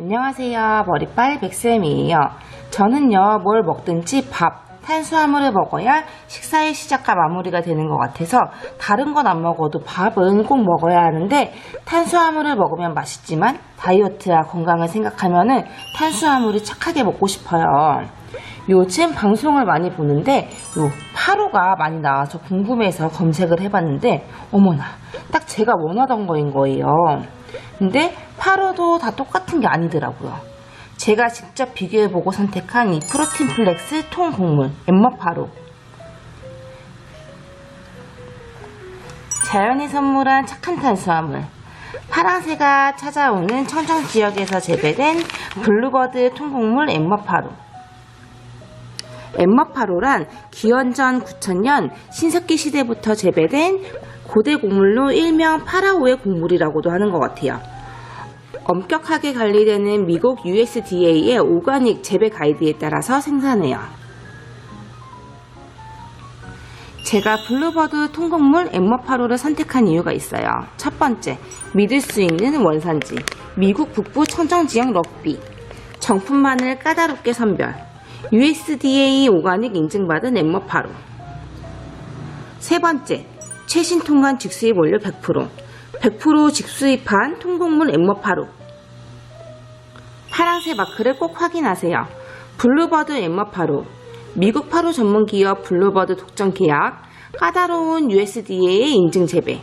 안녕하세요. 머리빨 백쌤이에요. 저는요, 뭘 먹든지 밥, 탄수화물을 먹어야 식사의 시작과 마무리가 되는 것 같아서 다른 건 안 먹어도 밥은 꼭 먹어야 하는데 탄수화물을 먹으면 맛있지만 다이어트와 건강을 생각하면 은 탄수화물이 착하게 먹고 싶어요. 요즘 방송을 많이 보는데 요 파로가 많이 나와서 궁금해서 검색을 해봤는데 어머나 딱 제가 원하던 거인 거예요. 근데 파로도 다 똑같은 게 아니더라고요. 제가 직접 비교해보고 선택한 이 프로틴 플렉스 통 곡물 엠머파로. 자연이 선물한 착한 탄수화물. 파랑새가 찾아오는 청정 지역에서 재배된 블루버드 통곡물 엠머파로. 엠머파로란 기원전 9천년 신석기 시대부터 재배된 고대 곡물로 일명 파라오의 곡물이라고도 하는 것 같아요. 엄격하게 관리되는 미국 USDA의 오가닉 재배 가이드에 따라서 생산해요. 제가 블루버드 통곡물 엠머파로를 선택한 이유가 있어요. 첫 번째, 믿을 수 있는 원산지. 미국 북부 청정지역 럭비. 정품만을 까다롭게 선별. USDA 오가닉 인증받은 엠머파로. 세 번째, 최신 통관 직수입 원료 100%. 100% 직수입한 통곡물 엠머파로. 파랑새 마크를 꼭 확인하세요. 블루버드 엠머파로. 미국 파로 전문 기업 블루버드 독점 계약. 까다로운 USDA의 인증 재배.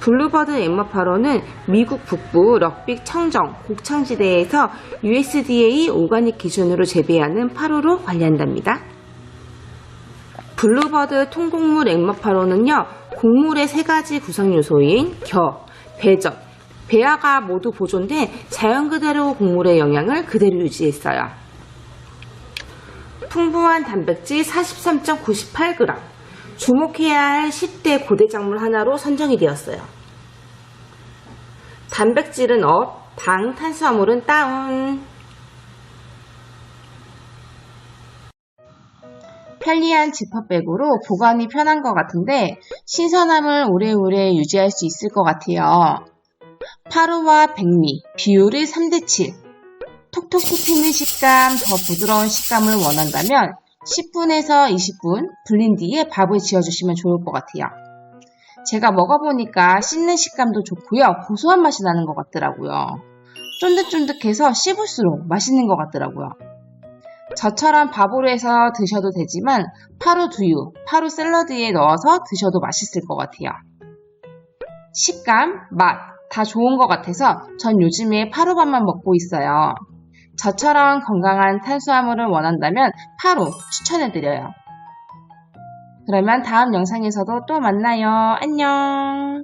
블루버드 엠머파로는 미국 북부 럭빅 청정 곡창지대에서 USDA 오가닉 기준으로 재배하는 파로로 관리한답니다. 블루버드 통곡물 엠머파로는요, 곡물의 세 가지 구성 요소인 겨, 배적, 배아가 모두 보존돼 자연 그대로 곡물의 영양을 그대로 유지했어요. 풍부한 단백질 43.98g, 주목해야 할 10대 고대 작물 하나로 선정이 되었어요. 단백질은 업, 당, 탄수화물은 다운. 편리한 지퍼백으로 보관이 편한 것 같은데 신선함을 오래오래 유지할 수 있을 것 같아요. 파루와 백미, 비율이 3대7. 톡톡 씹히는 식감, 더 부드러운 식감을 원한다면 10분에서 20분 불린 뒤에 밥을 지어주시면 좋을 것 같아요. 제가 먹어보니까 씹는 식감도 좋고요. 고소한 맛이 나는 것 같더라고요. 쫀득쫀득해서 씹을수록 맛있는 것 같더라고요. 저처럼 밥으로 해서 드셔도 되지만 파루 두유, 파루 샐러드에 넣어서 드셔도 맛있을 것 같아요. 식감, 맛 다 좋은 것 같아서 전 요즘에 파루밥만 먹고 있어요. 저처럼 건강한 탄수화물을 원한다면 파루 추천해드려요. 그러면 다음 영상에서도 또 만나요. 안녕.